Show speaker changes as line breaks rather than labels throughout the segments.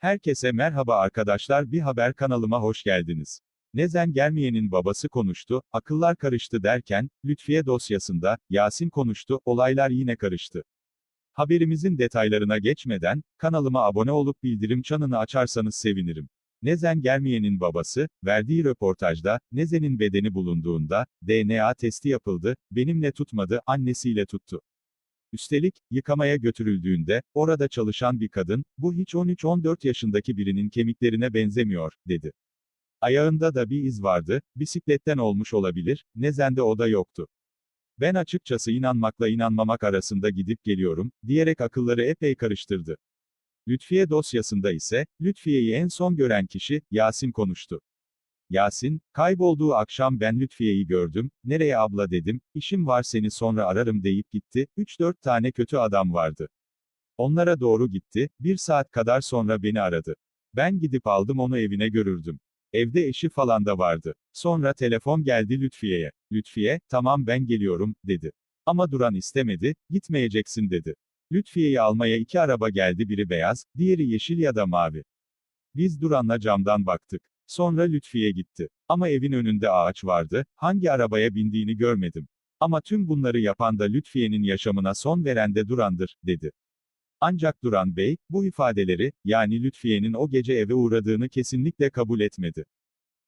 Herkese merhaba arkadaşlar bir haber kanalıma hoş geldiniz. Nezen Germiye'nin babası konuştu, akıllar karıştı derken, Lütfiye dosyasında, Yasin konuştu, olaylar yine karıştı. Haberimizin detaylarına geçmeden, kanalıma abone olup bildirim çanını açarsanız sevinirim. Nezen Germiye'nin babası, verdiği röportajda, Nezen'in bedeni bulunduğunda, DNA testi yapıldı, benimle tutmadı, annesiyle tuttu. Üstelik, yıkamaya götürüldüğünde, orada çalışan bir kadın, bu hiç 13-14 yaşındaki birinin kemiklerine benzemiyor, dedi. Ayağında da bir iz vardı, bisikletten olmuş olabilir, nezende o da yoktu. Ben açıkçası inanmakla inanmamak arasında gidip geliyorum, diyerek akılları epey karıştırdı. Lütfiye dosyasında ise, Lütfiye'yi en son gören kişi, Yasin konuştu. Yasin, kaybolduğu akşam ben Lütfiye'yi gördüm, nereye abla dedim, işim var seni sonra ararım deyip gitti, 3-4 tane kötü adam vardı. Onlara doğru gitti, bir saat kadar sonra beni aradı. Ben gidip aldım onu evine görürdüm. Evde eşi falan da vardı. Sonra telefon geldi Lütfiye'ye. Lütfiye, tamam ben geliyorum, dedi. Ama Duran istemedi, gitmeyeceksin dedi. Lütfiye'yi almaya iki araba geldi biri beyaz, diğeri yeşil ya da mavi. Biz Duran'la camdan baktık. Sonra Lütfiye gitti. Ama evin önünde ağaç vardı, hangi arabaya bindiğini görmedim. Ama tüm bunları yapan da Lütfiye'nin yaşamına son veren de Duran'dır, dedi. Ancak Duran Bey, bu ifadeleri, yani Lütfiye'nin o gece eve uğradığını kesinlikle kabul etmedi.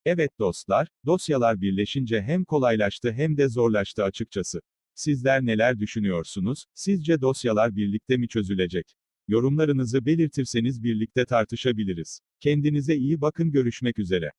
Evet dostlar, dosyalar birleşince hem kolaylaştı hem de zorlaştı açıkçası. Sizler neler düşünüyorsunuz? Sizce dosyalar birlikte mi çözülecek? Yorumlarınızı belirtirseniz birlikte tartışabiliriz. Kendinize iyi bakın görüşmek üzere.